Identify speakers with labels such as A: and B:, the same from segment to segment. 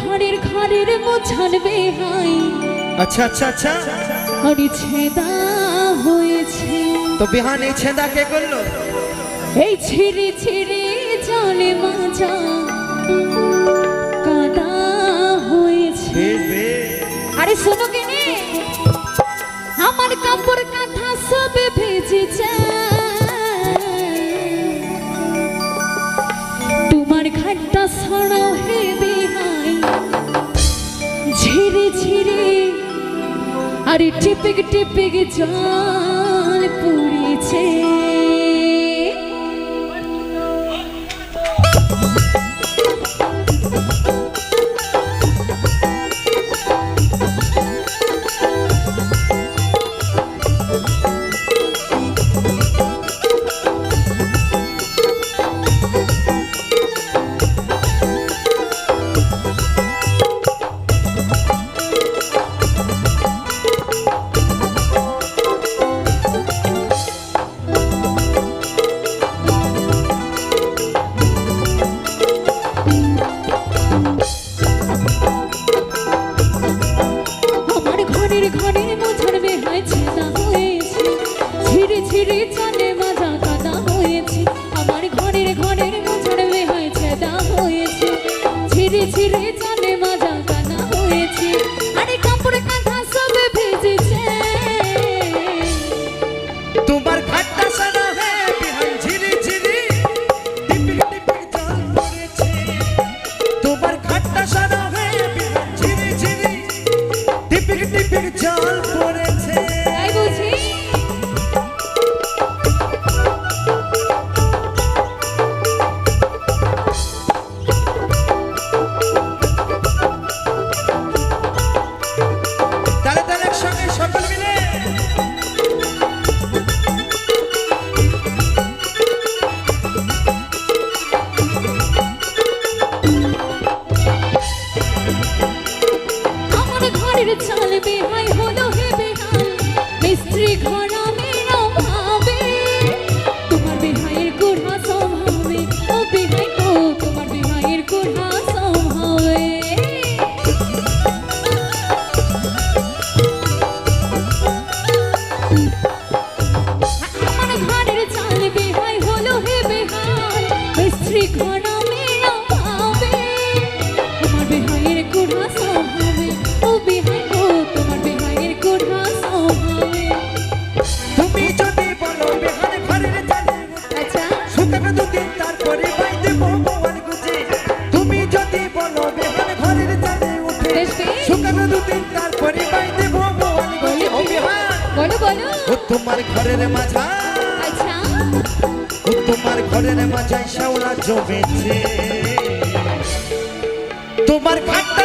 A: ঘরের ঘরের মোছান বেহাই।
B: আচ্ছা আচ্ছা আচ্ছা।
A: আরে ছেদা হয়েছে।
B: তো বিহান এই ছেদা কে করল?
A: এই ছিঁড়ে ছিঁড়ে জলে মাজা। কাদা হয়েছে। আরে শোনো কেনে আমার কাপড় আরে টিপিক টিপিক জল পড়েছে। ঝিরে মাজা কানা হয়েছে। আরে কাপড় কাঁথা চাল বেহাই হলো হে বেহাল মিস্ত্রি ঘর
B: শুকাবে দুদিন তারপরে ভগবান গুজে বলো
A: বলো।
B: ও তোমার ঘরের মাঝা
A: আচ্ছা।
B: ও তোমার ঘরের মাঝায় শ্যাওলা জমেছে। তোমার ঘাটটা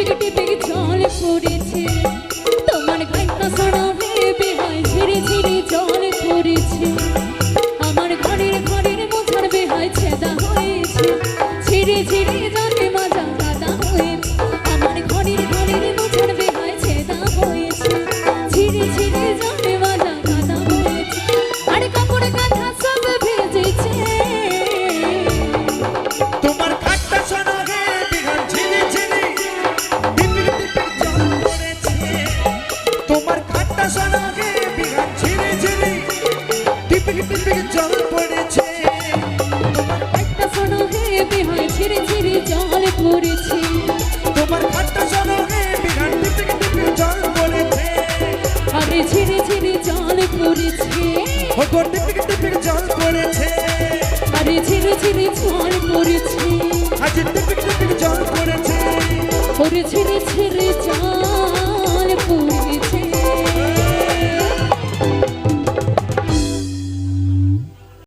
B: টিপিক টিপিক জল পড়েছে জল পড়েছে।
C: আজ টিক
B: টিক ছেড়ে যায়